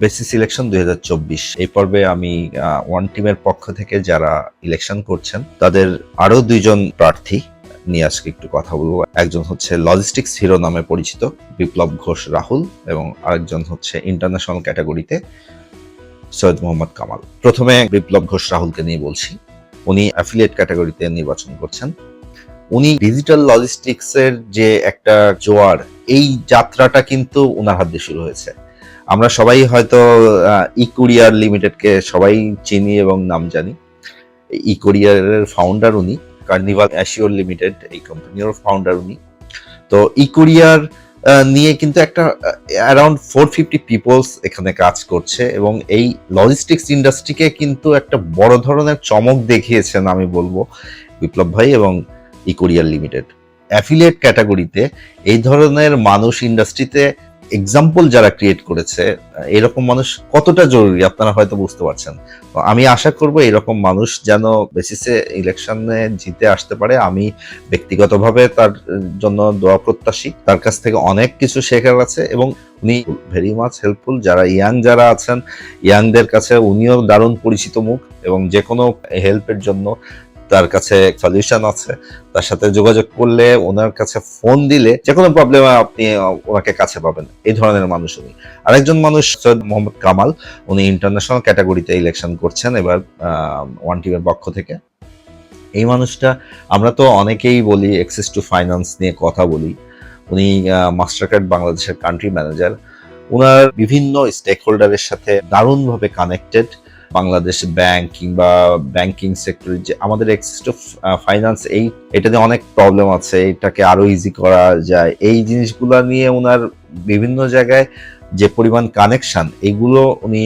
Basis election দুই এই পর্বে আমি ওয়ান টিমের পক্ষ থেকে যারা ইলেকশন করছেন, তাদের আরও দুইজন প্রার্থী নিয়ে আজকে একটু কথা বলব। একজন হচ্ছে লজিস্টিক্স হিরো নামে পরিচিত বিপ্লব ঘোষ রাহুল এবং আরেকজন হচ্ছে ইন্টারন্যাশনাল ক্যাটাগরিতে সৈয়দ মোহাম্মদ কামাল। প্রথমে বিপ্লব ঘোষ রাহুলকে নিয়ে বলছি। উনি অ্যাফিলিয়েট ক্যাটাগরিতে নির্বাচন করছেন। উনি ডিজিটাল লজিস্টিক্সের যে একটা জোয়ার, এই যাত্রাটা কিন্তু ওনার হাত দিয়ে শুরু হয়েছে। আমরা সবাই হয়তো ই কুরিয়ার লিমিটেডকে সবাই চিনি এবং নাম জানি। ই কুরিয়ারের ফাউন্ডার উনি কার্নিভাল অ্যাসিওর লিমিটেড এই কোম্পানির ফাউন্ডার উনি। তো ই কুরিয়ার নিয়ে কিন্তু একটা অ্যারাউন্ড ফোর ফিফটি পিপলস এখানে কাজ করছে এবং এই লজিস্টিক্স ইন্ডাস্ট্রিকে কিন্তু একটা বড় ধরনের চমক দেখিয়েছেন, আমি বলব, বিপ্লব ভাই এবং ই কুরিয়ার লিমিটেড অ্যাফিলিয়েট ক্যাটাগরিতে এই ধরনের মানুষ ইন্ডাস্ট্রিতে এক্সাম্পল যারা ক্রিয়েট করেছে এরকম মানুষ কতটা জরুরি? আপনারা হয়তো বুঝতে পারছেন। আমি আশা করব এরকম মানুষ যেন বেসিসে ইলেকশনে জিতে আসতে পারে। আমি ব্যক্তিগতভাবে তার জন্য দোয়া প্রত্যাশী। তার কাছ থেকে অনেক কিছু শেখার আছে এবং উনি ভেরি মাচ হেল্পফুল যারা ইয়াং যারা আছেন ইয়াংদের কাছে উনিও দারুণ পরিচিত মুখ এবং যে কোনো হেল্পের জন্য তার কাছে সলিউশন আছে, তার সাথে যোগাযোগ করলে ওনার কাছে ফোন দিলে যে কোনো প্রবলেমে আপনি ওনাকে কাছে পাবেন। এই ধরনের মানুষ উনি। আরেকজন মানুষ সৈয়দ মোহাম্মদ কামাল, উনি ইন্টারন্যাশনাল ক্যাটাগরিতে ইলেকশন করছেন এবার ওয়ান টিমের পক্ষ থেকে। এই মানুষটা, আমরা তো অনেকেই বলি অ্যাক্সেস টু ফাইন্যান্স নিয়ে কথা বলি। উনি মাস্টার কার্ড বাংলাদেশের কান্ট্রি ম্যানেজার ওনার বিভিন্ন স্টেক হোল্ডারের সাথে দারুণভাবে কানেক্টেড বাংলাদেশ ব্যাংক কিংবা ব্যাংকিং সেক্টরে যে আমাদের অ্যাক্সেস টু ফাইন্যান্স এই, এটাতে অনেক প্রবলেম আছে, এটাকে আরও ইজি করা যায়। এই জিনিসগুলো নিয়ে ওনার বিভিন্ন জায়গায় যে পরিমাণ কানেকশন এগুলো উনি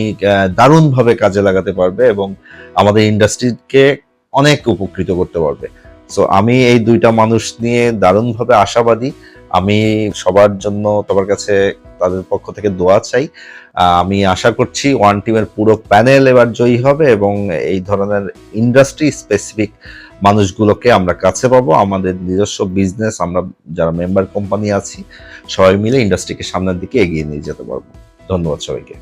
দারুণভাবে কাজে লাগাতে পারবে এবং আমাদের ইন্ডাস্ট্রিকে অনেক উপকৃত করতে পারবে। সো আমি এই দুইটা মানুষ নিয়ে দারুণভাবে আশাবাদী আমি সবার জন্য তোমার কাছে তাদের পক্ষ থেকে দোয়া চাই। আমি আশা করছি ওয়ান টিমের পুরো প্যানেল এবার জয়ী হবে এবং এই ধরনের ইন্ডাস্ট্রি স্পেসিফিক মানুষগুলোকে আমরা কাছে পাবো। আমাদের নিজস্ব বিজনেস, আমরা যারা মেম্বার কোম্পানি আছি, সবাই মিলে ইন্ডাস্ট্রিকে সামনের দিকে এগিয়ে নিয়ে যেতে পারব। ধন্যবাদ সবাইকে।